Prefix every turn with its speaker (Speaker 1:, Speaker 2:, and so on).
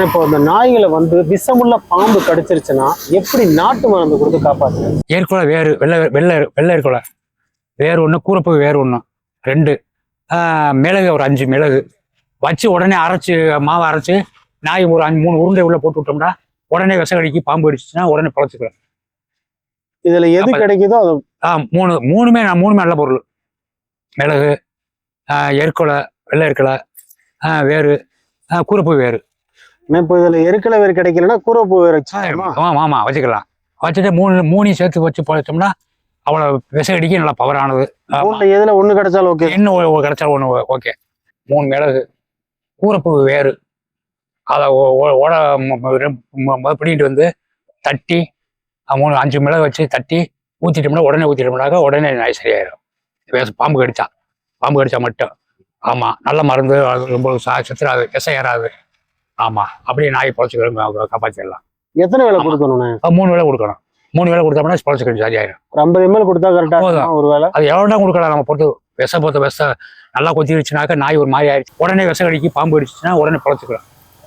Speaker 1: ஆனா இப்போ இந்த நாய்களை வந்து விஷமுள்ள பாம்பு கடிச்சிருச்சுன்னா எப்படி நாட்டு மருந்து கொடுத்து காப்பாத்துறது?
Speaker 2: ஏற்கொலை வேறு வெள்ளை வெள்ளை வெள்ளை ஏற்கொலை வேறு ஒன்று கூரப்பு வேறு ஒன்று ரெண்டு. மிளகு ஒரு அஞ்சு மிளகு. வச்சு உடனே அரைச்சி மாவை அரைச்சி நாய் ஒரு அஞ்சு மூணு உருண்டை உள்ள போட்டு விட்டோம்னா உடனே விஷக்கடிக்கு பாம்பு அடிச்சுச்சுன்னா உடனே பழச்சிக்கலாம்
Speaker 1: இதுல எது கிடைக்குதோ அது
Speaker 2: ஆ மூணு மூணுமே நான் மூணுமே நல்ல பொருள். மிளகு எருக்கொலை வெள்ளை ஆஹ் வேறு கூரப்பு வேறு.
Speaker 1: ஆனா இப்போ இதுல எருக்கலை வேறு கிடைக்கலன்னா கூரப்பூ வேறு
Speaker 2: ஆமாம் ஆமாம் வச்சுக்கலாம். வச்சுட்டு மூணு மூணையும் சேர்த்து வச்சு பழச்சோம்னா அவ்வளோ விஷக்கடிக்கு நல்லா பவரானது ஆமா.
Speaker 1: மூணுல எதுல ஒண்ணு கிடைச்சாலும் ஓகே
Speaker 2: இன்னும் ஒரு- ஒரு கிடைச்சா ஒன்று ஓகே மூணு மிளகு கூரப்பு வேறு. அதை ஓட பிடிக்கிட்டு வந்து தட்டி மூணு அஞ்சு மிளகு வச்சு தட்டி ஊற்றிட்டோம்னா உடனே ஊற்றிட்டோம்னாக்க உடனே சரியாயிடும் விஷ- பாம்பு கடிச்சா. பாம்பு கடிச்சா மட்டும். ஆமாம் நல்ல மருந்து அது ரொம்ப சா- செத்துறாது விஷம் ஏறாது. ஆமாம் அப்படியே நாய் பொழைச்சிக்கிறோம் காப்பாற்றிடலாம்
Speaker 1: எத்தனை வேலை
Speaker 2: ஆமா.
Speaker 1: கொடுக்கணும்ண்ணே
Speaker 2: அஹ் மூணு வேளை கொடுக்கணும். மூணு வேளை கொடுத்தோம்னா பொழைச்சிக்கிறது சரியாயிடும்
Speaker 1: ஒரு ஐம்பது எம்எல் கொடுத்தா கரெக்டா
Speaker 2: போதும்.
Speaker 1: ஒரு வேலை?
Speaker 2: அது எவ்வளோ கொடுக்கலாம் நம்ம பொறுத்து விஷ பொறுத்த விஷ நல்லா கொத்திருச்சுனாக்க நாய் ஒரு மாதிரி ஆயிடுச்சு. உடனே விஷ கடிக்கு பாம்பு அடிச்சுன்னா உடனே பொழைச்சிக்கலாம்.